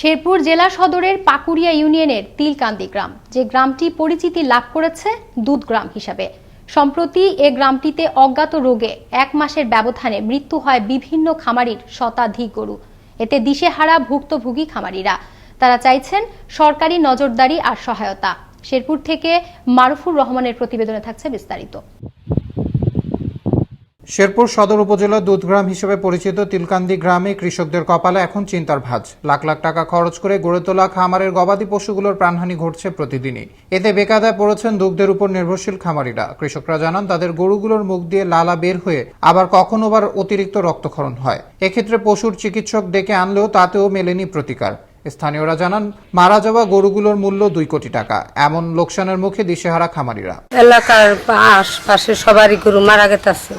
শেরপুর জেলা সদরের পাকুড়িয়া ইউনিয়নের তিলকান্দি গ্রাম। যে গ্রামটি পরিচিতি লাভ করেছে দুধ গ্রাম হিসাবে। সম্প্রতি এ গ্রামটিতে অজ্ঞাত রোগে এক মাসের ব্যবধানে মৃত্যু হয় বিভিন্ন খামারির শতাধিক গরু। এতে দিশেহারা ভুক্তভোগী খামারিরা। তারা চাইছেন সরকারি নজরদারি আর সহায়তা। শেরপুর থেকে মারুফুর রহমানের প্রতিবেদনে থাকছে বিস্তারিত। শেরপুর সদর উপজেলার দুধগ্রাম হিসেবে পরিচিত তিলকান্দি গ্রামে কৃষকদের কপালে এখন চিন্তার ভাঁজ। লাখ লাখ টাকা খরচ করে গড়ে তোলা খামারের গবাদি পশুগুলোর প্রাণহানি ঘটছে প্রতিদিনই। এতে বেকায়দায় পড়েছেন দুগ্ধের উপর নির্ভরশীল খামারিরা। কৃষকরা জানান, তাদের গরুগুলোর মুখ দিয়ে লালা বের হয়ে আবার কখনো অতিরিক্ত রক্তক্ষরণ হয়। এক্ষেত্রে পশুর চিকিৎসক ডেকে আনলেও তাতেও মেলেনি প্রতিকার। স্থানীয়রা জানান, মারা যাওয়া গরুগুলোর মূল্য দুই কোটি টাকা। এমন লোকসানের মুখে দিশেহারা খামারিরা। এলাকার আশপাশে সবারই গরু মারা গেছে।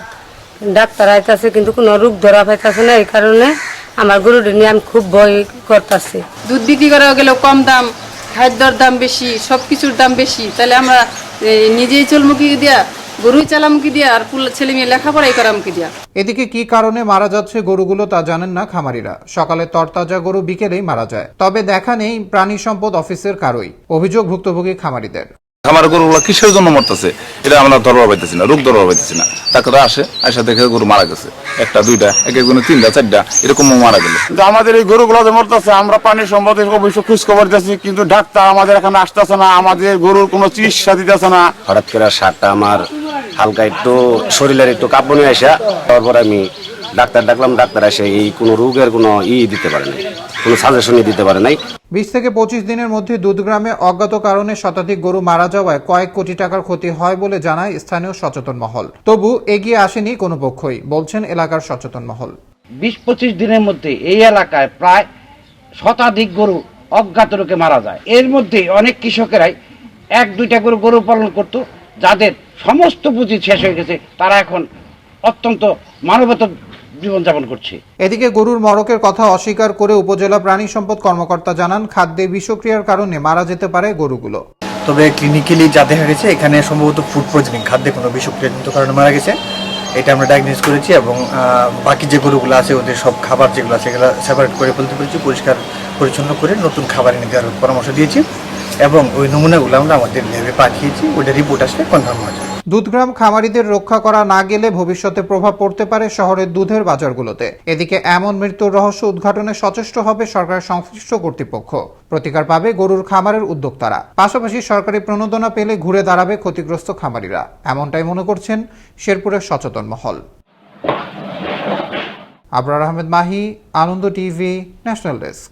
ডাক্তার আইতাছে কিন্তু কোনো রোগ ধরা পাইতাছে না এই কারণে আমার গরুটি নিয়ে আমি খুব ভয় করতেছি। দুধ বিক্রি করা গেলেও কম দাম খাদ্যর দাম বেশি সব কিছুর দাম বেশি। তাহলে আমরা এই, নিজেই চলমুখী দিয়া গরুই চালামুখী দিয়া আর পুল- ছেলে মেয়ে লেখাপড়াই করামুখী দিয়া। এদিকে কি কারণে মারা যাচ্ছে গরুগুলো তা জানেন না খামারিরা। সকালে তরতাজা গরু বিকেলেই মারা যায়। তবে দেখা নেই প্রাণী সম্পদ অফিসের কারোই। অভিযোগ ভুক্তভোগী খামারিদের। আমার গরুগুলো কিসের জন্য মরতেছে? এটা আমরা ধরবার পাইতেছি না রোগ ধরবার পাইতেছি না। ডাক্তার আসে আসা দেখে গরু মারা গেছে। একটা দুইটা এক একজনে তিনটা চারটা এরকম মারা গেল। কিন্তু আমাদের এই গরুগুলো যে মরতেছে আমরা পানি সম্পদে অবশ্য খোঁজ খবর দিতেছি কিন্তু ডাক্তার আমাদের এখানে আসতেছে না আমাদের গরুর কোনো চিকিৎসা দিতেছে না। হঠাৎ করে সারটা আমার হালকা একটু শরীরের একটু কাঁপুনি আসা তারপর আমি ডাক্তার ডাকলাম ডাক্তার এসে এই কোনো রোগের কোনো ই দিতে পারে নাই কোনো সাজেশনই দিতে পারে নাই। বিশ থেকে পঁচিশ দিনের মধ্যে দুধগ্রামে অজ্ঞাত কারণে শতাধিক গরু মারা যাওয়ায় কয়েক কোটি টাকার ক্ষতি হয় বলে জানায় স্থানীয় সচেতন মহল। তবু এগিয়ে আসেনি কোনো পক্ষই বলছেন এলাকার সচেতন মহল। বিশ পঁচিশ দিনের মধ্যে এই এলাকায় প্রায় শতাধিক গরু অজ্ঞাত রোগে মারা যায়। এর মধ্যে অনেক কৃষকেরাই এক দুইটা করে গরু পালন করত যাদের সমস্ত পুঁজি শেষ হয়ে গেছে তারা এখন অত্যন্ত মানবতা জীবনযাপন করছে। এদিকে গরুর মরকের কথা অস্বীকার করে উপজেলা প্রাণী সম্পদ কর্মকর্তা জানান খাদ্যে বিষক্রিয়ার কারণে মারা যেতে পারে গরুগুলো। তবে ক্লিনিক্যালি যা দেখা গেছে এখানে সম্ভবত ফুড পয়জনিং খাদ্যে কোনো বিষক্রিয়াজনিত কারণে মারা গেছে। এটা আমরা ডায়াগনোস করেছি এবং বাকি যে গরুগুলো আছে ওদের সব খাবার যেগুলো আছে এগুলো সেপারেট করে ফেলতে পেরেছি পরিষ্কার পরিচ্ছন্ন করে নতুন খাবার এনে দেওয়ার পরামর্শ দিয়েছি। এবং ওই নমুনাগুলো আমরা আমাদের ল্যাবে পাঠিয়েছি ওটা রিপোর্ট আসলে কনফার্ম হয়ে যাবে দুধগ্রাম খামারিদের রক্ষা করা না গেলে ভবিষ্যতে প্রভাব পড়তে পারে শহরের দুধের বাজারগুলোতে। এদিকে এমন মৃত্যুর রহস্য উদ্ঘাটনে সচেষ্ট হবে সরকারের সংশ্লিষ্ট কর্তৃপক্ষ। প্রতিকার পাবে গরুর খামারের উদ্যোক্তারা। পাশাপাশি সরকারি প্রণোদনা পেলে ঘুরে দাঁড়াবে ক্ষতিগ্রস্ত খামারিরা। এমনটাই মনে করছেন শেরপুরের সচেতন মহল। Abrar Ahmed Mahi, Ananda TV, national desk.